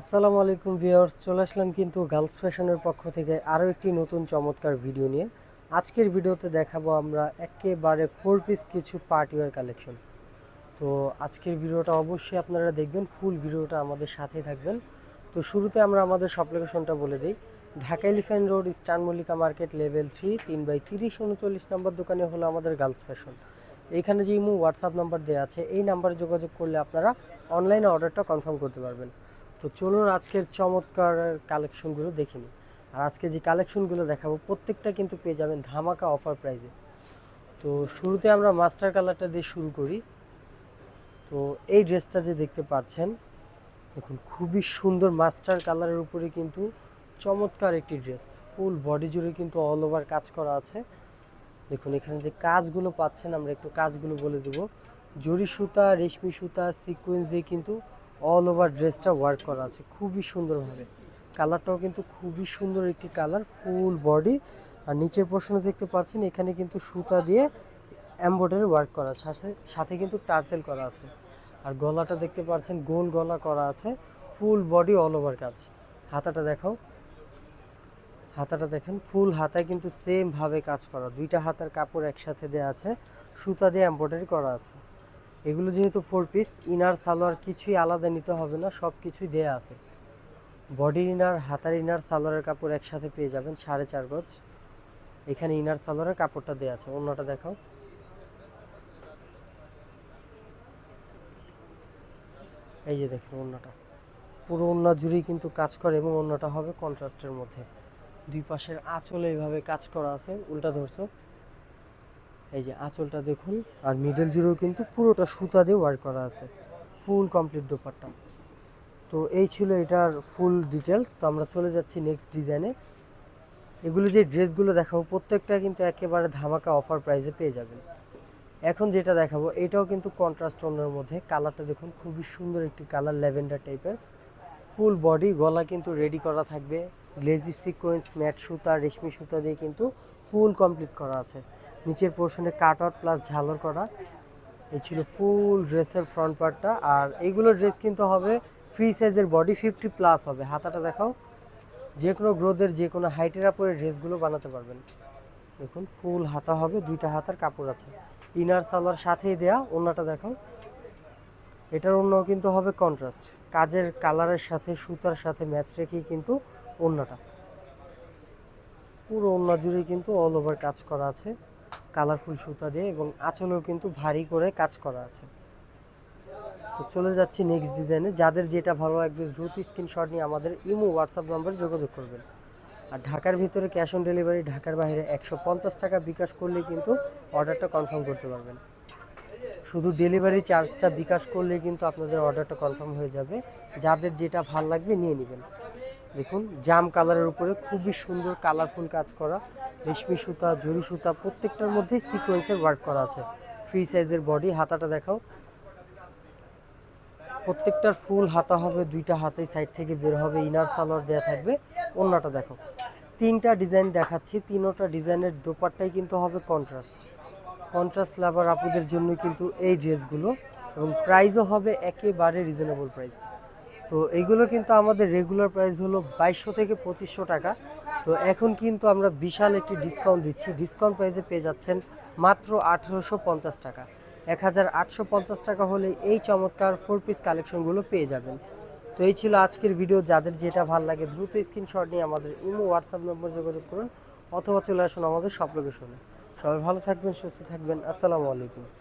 আসসালামু আলাইকুম ভিউয়ার্স, চলে আসলাম কিন্তু গার্লস ফ্যাশনের পক্ষ থেকে আরও একটি নতুন চমৎকার ভিডিও নিয়ে। আজকের ভিডিওতে দেখাবো আমরা একেবারে ফোর পিস কিছু পার্টিওয়ার কালেকশন। তো আজকের ভিডিওটা অবশ্যই আপনারা দেখবেন ফুল ভিডিওটা আমাদের সাথেই থাকবেন। তো শুরুতে আমরা আমাদের সব লোকেশনটা বলে দিই। Dhaka elephant road eastern Mallika market level three তিন বাই তিরিশ, উনচল্লিশ নম্বর দোকানে হলো আমাদের গার্লস ফ্যাশন। এইখানে যে ইমো হোয়াটসঅ্যাপ নাম্বার দেওয়া আছে, এই নাম্বারে যোগাযোগ করলে আপনারা অনলাইনে অর্ডারটা কনফার্ম করতে পারবেন। তো চলুন আজকের চমৎকার কালেকশনগুলো দেখে নিই। আর আজকে যে কালেকশনগুলো দেখাবো, প্রত্যেকটা কিন্তু পেয়ে যাবেন ধামাকা অফার প্রাইজে তো শুরুতে আমরা মাস্টার কালারটা দিয়ে শুরু করি। তো এই ড্রেসটা যে দেখতে পাচ্ছেন, দেখুন খুবই সুন্দর মাস্টার কালারের উপরে কিন্তু চমৎকার একটি ড্রেস ফুল বডি জুড়ে কিন্তু অল ওভার কাজ করা আছে। দেখুন এখানে যে কাজগুলো পাচ্ছেন, আমরা একটু কাজগুলো বলে দেব। জরি সুতা, রেশমি সুতা সিকোয়েন্স দিয়ে কিন্তু অল ওভার ড্রেসটা ওয়ার্ক করা আছে, খুবই সুন্দরভাবে। কালারটাও কিন্তু খুবই সুন্দর একটি কালার ফুল বডি আর নিচের পোর্শনে দেখতে পাচ্ছেন, এখানে কিন্তু সুতা দিয়ে এমব্রয়ডারি ওয়ার্ক করা আছে, সাথে কিন্তু টার্সেল করা আছে। আর গলাটা দেখতে পাচ্ছেন, গোল গলা করা আছে ফুল বডি অল ওভার কাজ। হাতাটা দেখাও। হাতাটা দেখেন ফুল হাতায় কিন্তু সেমভাবে কাজ করা। দুইটা হাতার কাপড় একসাথে দেওয়া আছে, সুতা দিয়ে এমব্রয়ডারি করা আছে। এগুলো যেহেতু ফোর পিস ইনার সালোয়ার কিছুই আলাদা নিতে হবে না সব কিছুই দেয়া আছে। বডির ইনার হাতার ইনার সালোয়ারের কাপড় একসাথে পেয়ে যাবেন সাড়ে চার গজ। এখানে ইনার সালোয়ারের কাপড়টা দেওয়া আছে, অন্যটা দেখাও। এই যে দেখেন অন্যটা। পুরো অন্য জুড়েই কিন্তু কাজ করে এবং অন্যটা হবে কন্ট্রাস্টের মধ্যে। দুই পাশের আঁচলে এইভাবে কাজ করা আছে, উল্টা ধরছো। এই যে আঁচলটা দেখুন, আর মিডল জুড়েও কিন্তু পুরোটা সুতা দিয়ে ওয়ার্ক করা আছে ফুল কমপ্লিট দোপাট্টা। তো এই ছিল এটার ফুল ডিটেলস তো আমরা চলে যাচ্ছি নেক্সট ডিজাইনে এগুলো যে ড্রেসগুলো দেখাবো, প্রত্যেকটা কিন্তু একেবারে ধামাকা অফার প্রাইসে পেয়ে যাবেন। এখন যেটা দেখাবো, এটাও কিন্তু কন্ট্রাস্ট টোনের মধ্যে। কালারটা দেখুন, খুবই সুন্দর একটি কালার ল্যাভেন্ডার টাইপের ফুল বডি গলা কিন্তু রেডি করা থাকবে। গ্লেজি সিকোয়েন্স ম্যাট সুতা, রেশমি সুতা দিয়ে কিন্তু ফুল কমপ্লিট করা আছে। নিচের পোর্শনে কাট আউট প্লাস ঝালর করা। এই ছিল ফুল ড্রেসের ফ্রন্ট পার্টটা আর এইগুলো ড্রেস কিন্তু হবে ফ্রি সাইজের বডি ফিফটি প্লাস হবে। হাতাটা দেখাও। যে কোনো গ্রোথের যে কোনো হাইটের আপরে ড্রেসগুলো বানাতে পারবেন। দেখুন ফুল হাতা হবে, দুইটা হাতার কাপড় আছে। ইনার সালোয়ার সাথেই দেয়া, ওন্নাটা দেখাও। এটার অন্য কিন্তু হবে কন্ট্রাস্ট কাজের কালারের সাথে, সুতার সাথে ম্যাচ রেখেই কিন্তু অন্যটা পুরো অন্য জুড়ে কিন্তু অল ওভার কাজ করা আছে। কালারফুল সুতা দিয়ে এবং আঁচলেও কিন্তু ভারী করে কাজ করা আছে। তো চলে যাচ্ছি নেক্সট ডিজাইনে যাদের যেটা ভালো লাগবে দ্রুত স্ক্রিনশট নিয়ে আমাদের ইমো হোয়াটসঅ্যাপ নম্বরে যোগাযোগ করবেন। আর ঢাকার ভিতরে ক্যাশ অন ডেলিভারি ঢাকার বাইরে একশো পঞ্চাশ টাকা বিকাশ করলে কিন্তু অর্ডারটা কনফার্ম করতে পারবেন। শুধু ডেলিভারি চার্জটা বিকাশ করলে কিন্তু আপনাদের অর্ডারটা কনফার্ম হয়ে যাবে। যাদের যেটা ভালো লাগবে নিয়ে নেবেন। দেখুন, জাম কালারের উপরে খুবই সুন্দর কালারফুল কাজ করা। রেশমি সুতা, জরি সুতা, প্রত্যেকটার মধ্যেই সিকোয়েন্সের ওয়ার্ক করা আছে। ফ্রি সাইজের বডি হাতাটা দেখাও। প্রত্যেকটার ফুল হাতা হবে, দুইটা হাতেই সাইড থেকে বের হবে ইনার সালোয়ার দেওয়া থাকবে, অন্যটা দেখো তিনটা ডিজাইন দেখাচ্ছি, তিনোটা ডিজাইনের দোপারটাই কিন্তু হবে কন্ট্রাস্ট কন্ট্রাস্ট লাভার আপুদের জন্য কিন্তু এই ড্রেসগুলো, এবং প্রাইসও হবে একেবারে রিজনেবল প্রাইস তো এইগুলো কিন্তু আমাদের রেগুলার প্রাইস হলো বাইশশো থেকে পঁচিশশো টাকা। তো এখন কিন্তু আমরা বিশাল একটি ডিসকাউন্ট দিচ্ছি। ডিসকাউন্ট প্রাইসে পেয়ে যাচ্ছেন মাত্র আঠেরোশো পঞ্চাশ টাকা। এক হাজার আটশো পঞ্চাশ টাকা হলে এই চমৎকার ফোর পিস কালেকশনগুলো পেয়ে যাবেন। তো এই ছিল আজকের ভিডিও যাদের যেটা ভালো লাগে দ্রুত স্ক্রিনশট নিয়ে আমাদের ইমো হোয়াটসঅ্যাপ নম্বর যোগাযোগ করুন অথবা চলে আসুন আমাদের সব লোকেশনে সবাই ভালো থাকবেন, সুস্থ থাকবেন। আসসালামু আলাইকুম।